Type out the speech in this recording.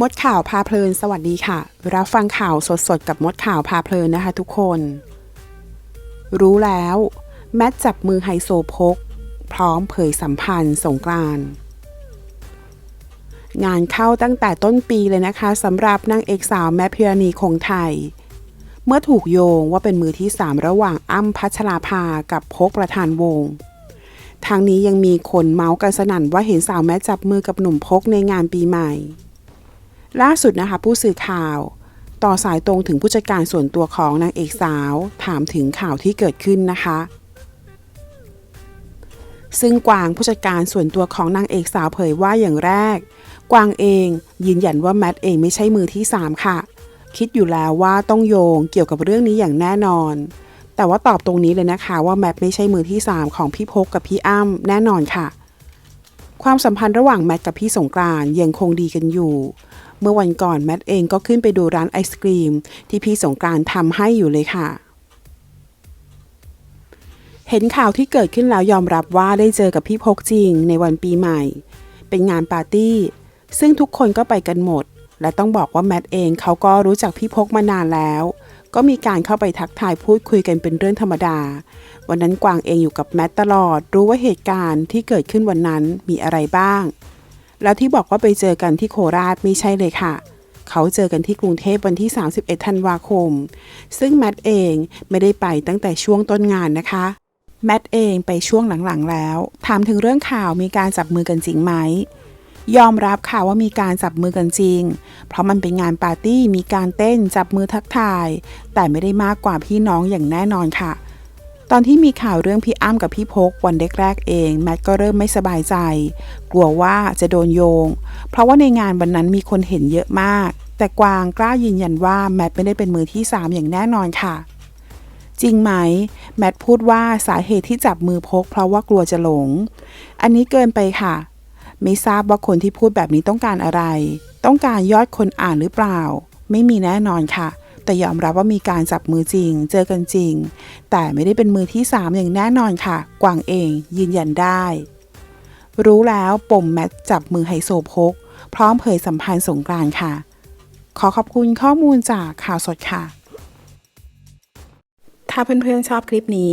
มดข่าวพาเพลิน สวัสดีค่ะ รับฟังข่าวสดๆ กับมดข่าวพาเพลินนะคะทุกคน รู้แล้ว แมทจับมือไฮโซพก พร้อมเผยสัมพันธ์สงกรานต์งานเข้าตั้งแต่ต้นปีเลยนะคะสำหรับนางเอกสาวแมทพิรณีคงไทย เมื่อถูกโยงว่าเป็นมือที่สามระหว่างอ้ำพัชราภากับพกประธานวงทางนี้ยังมีคนเมาส์กันสนั่นว่าเห็นสาวแมทจับมือกับหนุ่มพกในงานปีใหม่ ล่าสุดนะคะผู้สื่อข่าว ต่อสายตรงถึงผู้จัดการส่วนตัวของนางเอกสาว ถามถึงข่าวที่เกิดขึ้นนะคะ ซึ่งกวางผู้จัดการส่วนตัวของนางเอกสาวเผยว่าอย่างแรก กวางเองยืนยันว่าแมทเองไม่ใช่มือที่ 3 ค่ะ คิดอยู่แล้วว่าต้องโยงเกี่ยวกับเรื่องนี้อย่างแน่นอน แต่ว่าตอบตรงนี้เลยนะคะว่าแมทไม่ใช่มือที่ 3 ของพี่พกกับพี่อ้ำแน่นอนค่ะ ความสัมพันธ์ระหว่างแมทกับพี่สงกรานยังคงดีกันอยู่ เมื่อวันก่อนแมทเองก็ขึ้นไปดูร้านไอศกรีม ที่พี่สงกรานทำให้อยู่เลยค่ะ เห็นข่าวที่เกิดขึ้นแล้วยอมรับว่าได้เจอกับพี่พกจริงในวันปีใหม่ เป็นงานปาร์ตี้ ซึ่งทุกคนก็ไปกันหมด และต้องบอกว่าแมทเองเขาก็รู้จักพี่พกมานานแล้ว ก็มีการเข้าไปทักทายพูดคุยกันเป็นเรื่องธรรมดา วันนั้นกวางเองอยู่กับแมทตลอด รู้ว่าเหตุการณ์ที่เกิดขึ้นวันนั้นมีอะไรบ้าง แล้วที่บอกว่าไปเจอกันที่โคราชไม่ใช่เลยค่ะ เขาเจอกันที่กรุงเทพวันที่ 31 ธันวาคม ซึ่งแมทเองไม่ได้ไปตั้งแต่ช่วงต้นงานนะคะแมทเองไปช่วงหลังๆแล้ว ถามถึงเรื่องข่าวมีการจับมือกันจริงไหม ยอมรับค่ะว่ามีการจับมือกันจริง เพราะมันเป็นงานปาร์ตี้มีการเต้นจับมือทักทาย แต่ไม่ได้มากกว่าพี่น้องอย่างแน่นอนค่ะ ตอนที่มีข่าวเรื่องพี่อ้ำกับพี่พกวันแรกๆเอง แมทก็เริ่มไม่สบายใจ กลัวว่าจะโดนโยง เพราะว่าในงานวันนั้นมีคนเห็นเยอะมาก แต่กวางกล้ายืนยันว่าแมทไม่ได้เป็นมือที่สามอย่างแน่นอนค่ะ จริงไหม แมทพูดว่าสาเหตุที่จับมือพก เพราะว่ากลัวจะหลง อันนี้เกินไปค่ะ ไม่ทราบว่าคนที่พูดแบบนี้ต้องการอะไร ต้องการยอดคนอ่านหรือเปล่า ไม่มีแน่นอนค่ะ แต่ยอมรับว่ามีการจับมือจริง เจอกันจริง แต่ไม่ได้เป็นมือที่สามอย่างแน่นอนค่ะ กวางเองยืนยันได้ รู้แล้วปมแมทจับมือไฮโซโพก พร้อมเผยสัมพันธ์สงกรานต์ค่ะ ขอขอบคุณข้อมูลจากข่าวสดค่ะ ถ้าเพื่อนๆชอบคลิปนี้